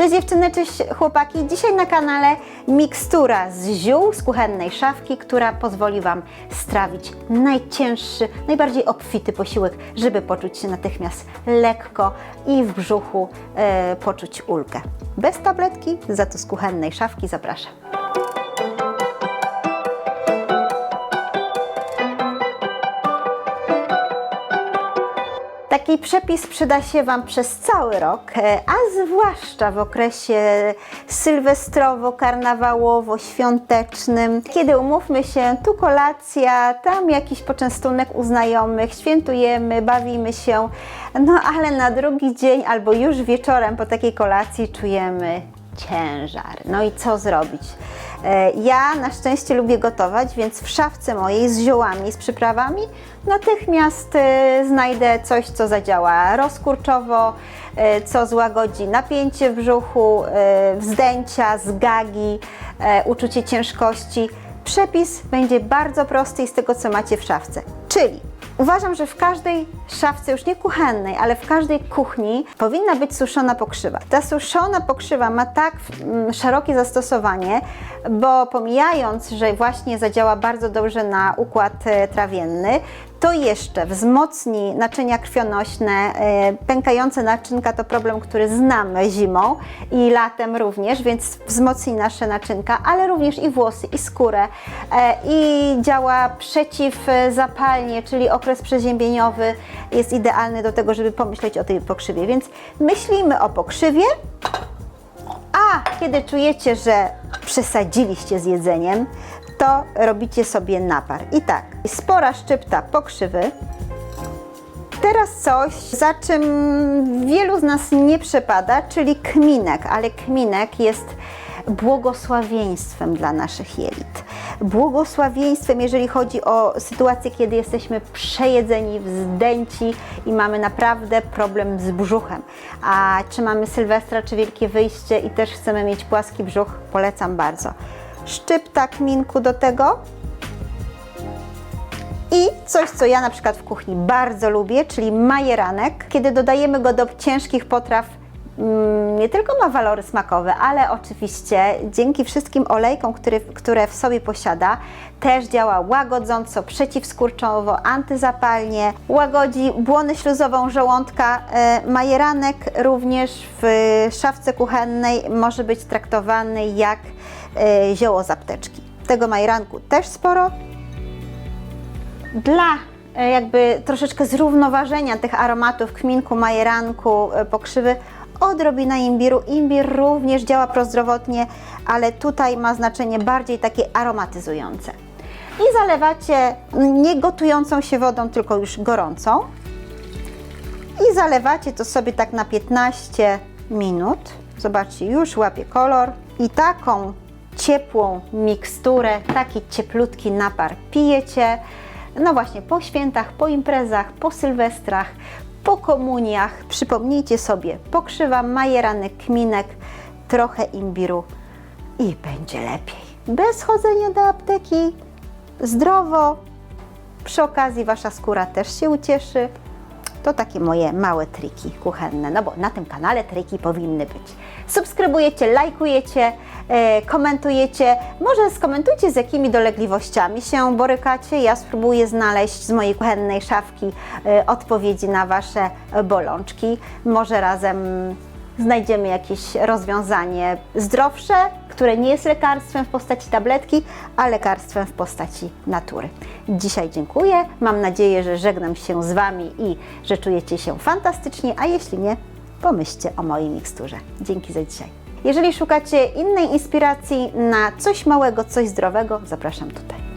Cześć dziewczyny, cześć chłopaki. Dzisiaj na kanale mikstura z ziół z kuchennej szafki, która pozwoli Wam strawić najcięższy, najbardziej obfity posiłek, żeby poczuć się natychmiast lekko i w brzuchu e, poczuć ulgę. Bez tabletki, za to z kuchennej szafki zapraszam. Taki przepis przyda się Wam przez cały rok, e, a zwłaszcza w okresie sylwestrowo-karnawałowo-świątecznym, kiedy umówmy się, tu kolacja, tam jakiś poczęstunek u znajomych, świętujemy, bawimy się, no ale na drugi dzień albo już wieczorem po takiej kolacji czujemy ciężar. No i co zrobić? E, Ja na szczęście lubię gotować, więc w szafce mojej z ziołami, z przyprawami natychmiast e, znajdę coś, co zadziała rozkurczowo, e, co złagodzi napięcie w brzuchu, wzdęcia, zgagi, uczucie ciężkości. Przepis będzie bardzo prosty i z tego, co macie w szafce. Czyli Uważam, że w każdej szafce, już nie kuchennej, ale w każdej kuchni powinna być suszona pokrzywa. Ta suszona pokrzywa ma tak mm, szerokie zastosowanie, bo pomijając, że właśnie zadziała bardzo dobrze na układ e, trawienny, to jeszcze wzmocni naczynia krwionośne. e, Pękające naczynka to problem, który znamy zimą i latem również, więc wzmocni nasze naczynka, ale również i włosy, i skórę. e, I działa przeciwzapalnie, czyli okres przeziębieniowy jest idealny do tego, żeby pomyśleć o tej pokrzywie. Więc myślimy o pokrzywie, a kiedy czujecie, że przesadziliście z jedzeniem, to robicie sobie napar. I tak, spora szczypta pokrzywy. Teraz coś, za czym wielu z nas nie przepada, czyli kminek, ale kminek jest błogosławieństwem dla naszych jelit. Błogosławieństwem, jeżeli chodzi o sytuację, kiedy jesteśmy przejedzeni, wzdęci i mamy naprawdę problem z brzuchem. A czy mamy Sylwestra, czy Wielkie Wyjście i też chcemy mieć płaski brzuch, polecam bardzo. Szczypta kminku do tego, i coś, co ja na przykład w kuchni bardzo lubię, czyli majeranek. Kiedy dodajemy go do ciężkich potraw, nie tylko ma walory smakowe, ale oczywiście dzięki wszystkim olejkom, które, które w sobie posiada, też działa łagodząco, przeciwskurczowo, antyzapalnie, łagodzi błonę śluzową żołądka. E, Majeranek również w szafce kuchennej może być traktowany jak e, zioło z apteczki. Tego majeranku też sporo, dla e, jakby troszeczkę zrównoważenia tych aromatów kminku, majeranku, pokrzywy, odrobina imbiru. Imbir również działa prozdrowotnie, ale tutaj ma znaczenie bardziej takie aromatyzujące. I zalewacie nie gotującą się wodą, tylko już gorącą. I zalewacie to sobie tak na 15 minut. Zobaczcie, już łapie kolor. I taką ciepłą miksturę, taki cieplutki napar pijecie. No właśnie, po świętach, po imprezach, po sylwestrach, po komuniach. Przypomnijcie sobie, pokrzywa, majeranek, kminek, trochę imbiru i będzie lepiej. Bez chodzenia do apteki, zdrowo. Przy okazji wasza skóra też się ucieszy. To takie moje małe triki kuchenne, no bo na tym kanale triki powinny być. Subskrybujecie, lajkujecie, komentujecie. Może skomentujcie z jakimi dolegliwościami się borykacie. Ja spróbuję znaleźć z mojej kuchennej szafki e, odpowiedzi na Wasze bolączki. Może razem znajdziemy jakieś rozwiązanie zdrowsze, które nie jest lekarstwem w postaci tabletki, a lekarstwem w postaci natury. Dzisiaj dziękuję. Mam nadzieję, że żegnam się z Wami i że czujecie się fantastycznie, a jeśli nie, pomyślcie o mojej miksturze. Dzięki za dzisiaj. Jeżeli szukacie innej inspiracji na coś małego, coś zdrowego, zapraszam tutaj.